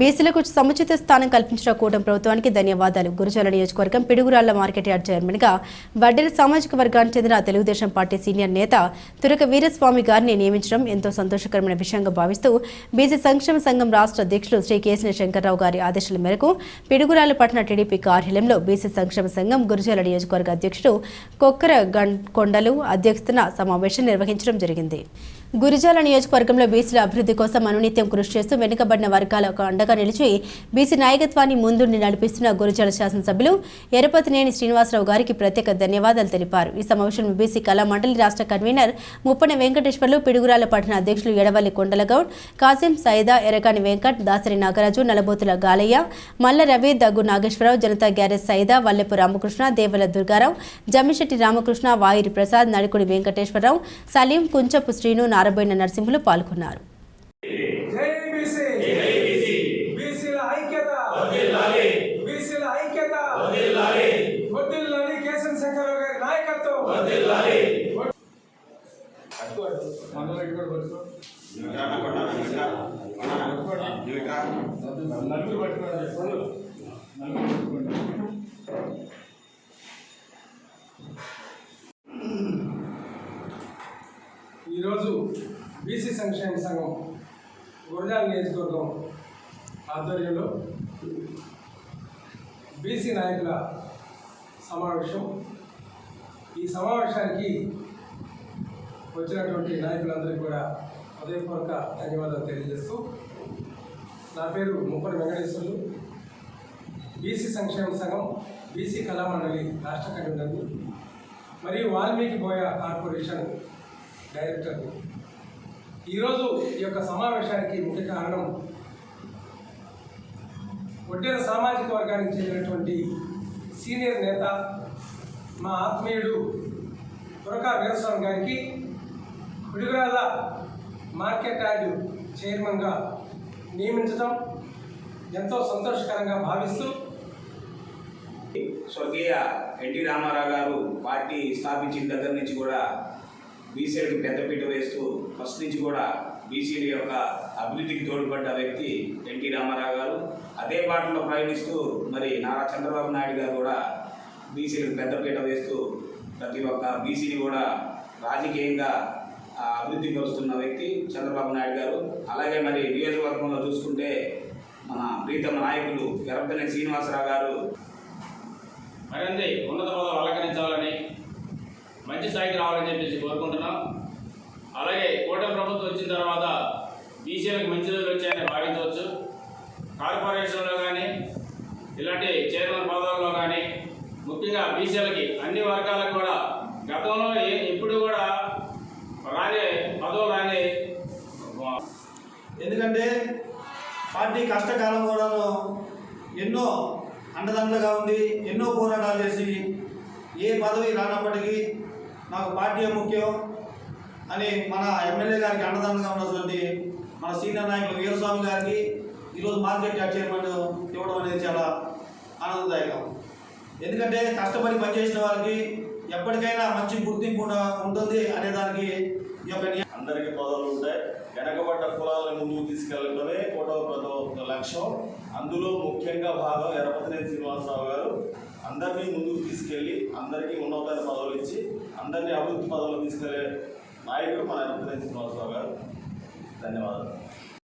బీసీలకు సముచిత స్థానం కల్పించిన కూటమి ప్రభుత్వానికి ధన్యవాదాలు. గురుజాల నియోజకవర్గం పిడుగురాళ్ళ మార్కెట్ యార్డ్ చైర్మన్గా వడ్డెర సామాజిక వర్గానికి చెందిన తెలుగుదేశం పార్టీ సీనియర్ నేత తురక వీరస్వామి గారిని నియమించడం ఎంతో సంతోషకరమైన విషయంగా భావిస్తూ బీసీ సంక్షేమ సంఘం రాష్ట్ర అధ్యక్షులు శ్రీ కేసిన శంకర్రావు గారి ఆదేశాల మేరకు పిడుగురాళ్ళ పట్టణ టీడీపీ కార్యాలయంలో బీసీ సంక్షేమ సంఘం గురుజాల నియోజకవర్గ అధ్యక్షుడు కొక్కర కొండలు అధ్యక్షతన సమావేశం నిర్వహించడం జరిగింది. గురిజాల నియోజకవర్గంలో బీసీల అభివృద్ధి కోసం అనునిత్యం కృషి చేస్తూ వెనుకబడిన వర్గాలకు అండగా నిలిచి బీసీ నాయకత్వాన్ని ముందుండి నడిపిస్తున్న గురిజాల శాసనసభ్యులు ఎరపతినేని శ్రీనివాసరావు గారికి ప్రత్యేక ధన్యవాదాలు తెలిపారు. ఈ సమావేశంలో బీసీ కళా మండలి రాష్ట్ర కన్వీనర్ ముప్పన వెంకటేశ్వర్లు పిడుగురాల పట్టణ అధ్యక్షులు ఎడవల్లి కొండలగౌడ్ కాసిం సైదా ఎరకాని వెంకట్ దాసరి నాగరాజు నలబోతుల గాలయ్య మల్ల రవి దగ్గు నాగేశ్వరరావు జనతా గ్యారేజ్ సైదా వల్లెపు రామకృష్ణ దేవల దుర్గారావు జమ్మిశెట్టి రామకృష్ణ వాయిరి ప్రసాద్ నడుకుడి వెంకటేశ్వరరావు సలీం కుంచపు శ్రీను నారబోయిన నరసింహులు పాల్గొన్నారు. జై బీసీ బీసీల ఐక్యత బీసీల ఐక్యత వడ్డిల్లాలి కేశవ శంకరరావు గారి నాయకత్వం పట్టుకోడు. మండలం ఇటు కూడా పట్టుకో. నలుగురు పట్టుకోండి. నలుగురు పట్టుకోండి. ఈరోజు బీసీ సంక్షేమ సంఘం గురజాల నియోజకవర్గం ఆధ్వర్యంలో బీసీ నాయకుల సమావేశం. ఈ సమావేశానికి వచ్చినటువంటి నాయకులందరికీ కూడా హృదయపూర్వక ధన్యవాదాలు తెలియజేస్తూ నా పేరు ముప్పటి వెంకటేశ్వరులు. బీసీ సంక్షేమ సంఘం బీసీ కళామండలి రాష్ట్ర కన్వీనర్ మరియు వాల్మీకి బోయ కార్పొరేషన్ డైరెక్టర్. ఈరోజు ఈ యొక్క సమావేశానికి ముఖ్య కారణం ఒడ్డెర సామాజిక వర్గానికి చెందినటువంటి సీనియర్ నేత మా ఆత్మీయుడు తురకా వీరస్వామి గారికి పిడుగురాల మార్కెట్ యార్డ్ చైర్మన్గా నియమించడం ఎంతో సంతోషకరంగా భావిస్తూ స్వర్గీయ ఎన్టీ రామారావు గారు పార్టీ స్థాపించిన దగ్గర నుంచి కూడా బీసీలకు పెద్దపీట వేస్తూ ఫస్ట్ నుంచి కూడా బీసీల యొక్క అభివృద్ధికి తోడ్పడ్డ వ్యక్తి ఎన్టీ రామారావు గారు. అదే బాటలో ప్రయాణిస్తూ మరి నారా చంద్రబాబు నాయుడు గారు కూడా బీసీలకు పెద్దపీట వేస్తూ ప్రతి ఒక్క బీసీని కూడా రాజకీయంగా ఆ, అభివృద్ధి పరుస్తున్న వ్యక్తి చంద్రబాబు నాయుడు గారు. అలాగే మరి నియోజకవర్గంలో చూసుకుంటే మన ప్రీతమ నాయకులు గర్భనే శ్రీనివాసరావు గారు. మరింత ఉన్నత పదవులు అలంకరించాలని మంచి స్థాయికి రావాలని చెప్పేసి కోరుకుంటున్నాం. అలాగే కూటమి ప్రభుత్వం వచ్చిన తర్వాత బీసీలకు మంచి రోజులు వచ్చాయని భావించవచ్చు. కార్పొరేషన్లో కానీ ఇలాంటి చైర్మన్ పదవుల్లో కానీ ముఖ్యంగా బీసీలకి అన్ని వర్గాలకు కూడా గతంలో ఏ ఎప్పుడు కూడా రాని పదవులు రాని ఎందుకంటే పార్టీ కష్టకాలం కూడాను ఎన్నో అండదండలుగా ఉంది ఎన్నో పోరాటాలు చేసి ఏ పదవి రానప్పటికీ నాకు పార్టీ ముఖ్యం అని మన ఎమ్మెల్యే గారికి అన్నదానంగా ఉన్నటువంటి మన సీనియర్ నాయకులు వీరస్వామి గారికి ఈరోజు మార్కెట్ యాడ్ చైర్మన్ ఇవ్వడం అనేది చాలా ఆనందదాయకం. ఎందుకంటే కష్టపడి పనిచేసిన వారికి ఎప్పటికైనా మంచి గుర్తింపు ఉంటుంది అనే దానికి ఈ యొక్క అందరికీ పదవులు ఉంటాయి. వెనకబడ్డ కులాలను ముందుకు తీసుకెళ్ళడమే కోటవ ప్రభుత్వ లక్ష్యం. అందులో ముఖ్యంగా భాగం ఎరపతినేని శ్రీనివాసరావు గారు. అందరినీ ముందుకు తీసుకెళ్ళి అందరికీ ఉన్నతమైన పదవులు ఇచ్చి అందరినీ అభివృద్ధి పదవులు తీసుకెళ్ళే నాయకుడు మన ఎరపతినేని శ్రీనివాసరావు గారు. ధన్యవాదాలు.